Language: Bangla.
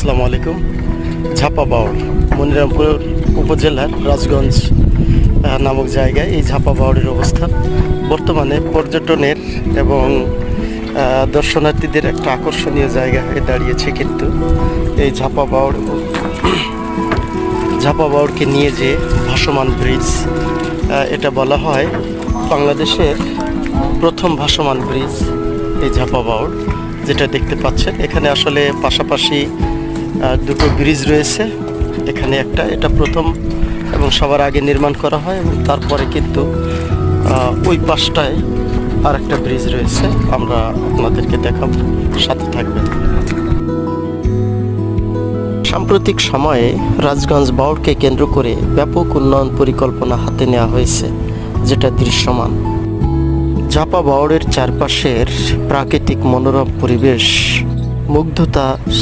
আসসালামু আলাইকুম। ঝাপাবাউড় মনিরামপুর উপজেলার রাজগঞ্জ নামক জায়গায় এই ঝাপাবাউড়ের অবস্থান বর্তমানে পর্যটনের এবং দর্শনার্থীদের একটা আকর্ষণীয় জায়গা হয়ে দাঁড়িয়েছে কিন্তু এই ঝাপাবাউড় ঝাপাবাউড়কে নিয়ে যে ভাসমান ব্রিজ এটা বলা হয়, বাংলাদেশের প্রথম ভাসমান ব্রিজ এই ঝাপাবাউড় যেটা দেখতে পাচ্ছেন। এখানে আসলে পাশাপাশি দুটো ব্রিজ রয়েছে। এখানে একটা, এটা প্রথম এবং সবার আগে নির্মাণ করা হয় এবং তারপরে কিন্তু ওই পাশটায় আর একটা ব্রিজ রয়েছে। আমরা আপনাদেরকে দেখাবো, সাথে থাকবেন। সাম্প্রতিক সময়ে রাজগঞ্জ বাউড়কে কেন্দ্র করে ব্যাপক উন্নয়ন পরিকল্পনা হাতে নেওয়া হয়েছে, যেটা দৃশ্যমান। ঝাপা বাউড়ের চারপাশের প্রাকৃতিক মনোরম পরিবেশ, মুগ্ধতা